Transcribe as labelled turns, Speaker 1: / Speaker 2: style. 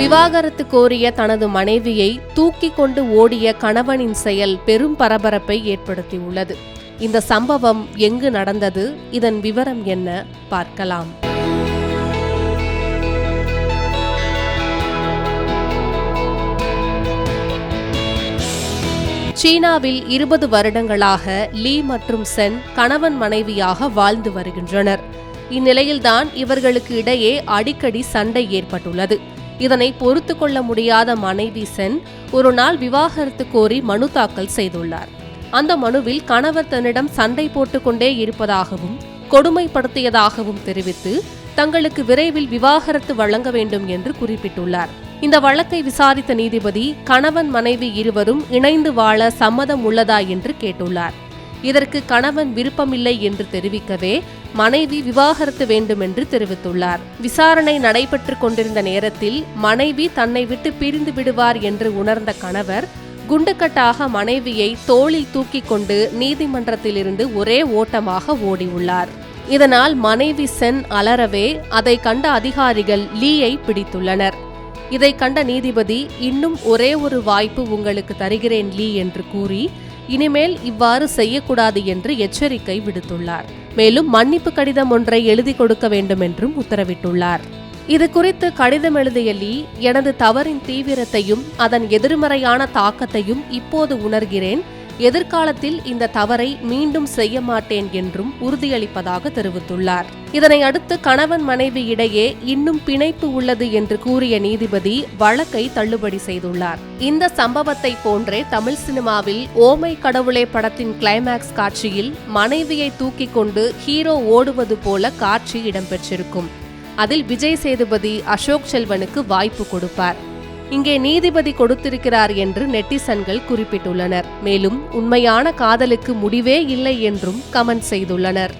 Speaker 1: விவாகரத்து கோரிய தனது மனைவியை தூக்கி கொண்டு ஓடிய கணவனின் செயல் பெரும் பரபரப்பை ஏற்படுத்தியுள்ளது. இந்த சம்பவம் எங்கு நடந்தது? இதன் விவரம் என்ன? பார்க்கலாம். சீனாவில் இருபது வருடங்களாக லீ மற்றும் சென் கணவன் மனைவியாக வாழ்ந்து வருகின்றனர். இந்நிலையில்தான் இவர்களுக்கு இடையே அடிக்கடி சண்டை ஏற்பட்டுள்ளது. இதனை பொறுத்து கொள்ள முடியாத மனைவி சென் ஒரு நாள் விவாகரத்து கோரி மனு தாக்கல் செய்துள்ளார். அந்த மனுவில் கணவர் தன்னிடம் சண்டை போட்டுக்கொண்டே இருப்பதாகவும் கொடுமைப்படுத்தியதாகவும் தெரிவித்து தங்களுக்கு விரைவில் விவாகரத்து வழங்க வேண்டும் என்று குறிப்பிட்டுள்ளார். இந்த வழக்கை விசாரித்த நீதிபதி கணவன் மனைவி இருவரும் இணைந்து வாழ சம்மதம் உள்ளதா என்று கேட்டுள்ளார். இதற்கு கணவன் விருப்பமில்லை என்று தெரிவிக்கவே மனைவி விவாகரத்து வேண்டும் என்று தெரிவித்துள்ளார். விசாரணை நடைபெற்று கொண்டிருந்த நேரத்தில் மனைவி தன்னை விட்டு பிரிந்து விடுவார் என்று உணர்ந்த கணவர் குண்டுக்கட்டாக மனைவியை தோளில் தூக்கிக் கொண்டு நீதிமன்றத்திலிருந்து ஒரே ஓட்டமாக ஓடியுள்ளார். இதனால் மனைவி சென் அலறவே அதை கண்ட அதிகாரிகள் லீயை பிடித்துள்ளனர். இதை கண்ட நீதிபதி இன்னும் ஒரே ஒரு வாய்ப்பு உங்களுக்கு தருகிறேன் லீ என்று கூறி இனிமேல் இவ்வாறு செய்யக்கூடாது என்று எச்சரிக்கை விடுத்துள்ளார். மேலும் மன்னிப்பு கடிதம் ஒன்றை எழுதி கொடுக்க வேண்டும் என்றும் உத்தரவிட்டுள்ளார். இது குறித்து கடிதம் எழுதிய லீ எனது தவறின் தீவிரத்தையும் அதன் எதிர்மறையான தாக்கத்தையும் இப்போது உணர்கிறேன். எதிர்காலத்தில் இந்த தவறை மீண்டும் செய்ய மாட்டேன் என்றும் உறுதியளிப்பதாக தெரிவித்துள்ளார். இதனை அடுத்து கணவன் மனைவி இடையே இன்னும் பிணைப்பு உள்ளது என்று கூறிய நீதிபதி வழக்கை தள்ளுபடி செய்துள்ளார். இந்த சம்பவத்தை போன்றே தமிழ் சினிமாவில் ஓமை கடவுளே படத்தின் கிளைமேக்ஸ் காட்சியில் மனைவியை தூக்கிக் கொண்டு ஹீரோ ஓடுவது போல காட்சி இடம்பெற்றிருக்கும். அதில் விஜய் சேதுபதி அசோக் செல்வனுக்கு வாய்ப்பு கொடுப்பார். இங்கே நீதிபதி கொடுத்திருக்கிறார் என்று நெட்டிசன்கள் குறிப்பிட்டுள்ளனர். மேலும் உண்மையான காதலுக்கு முடிவே இல்லை என்றும் கமெண்ட் செய்துள்ளனர்.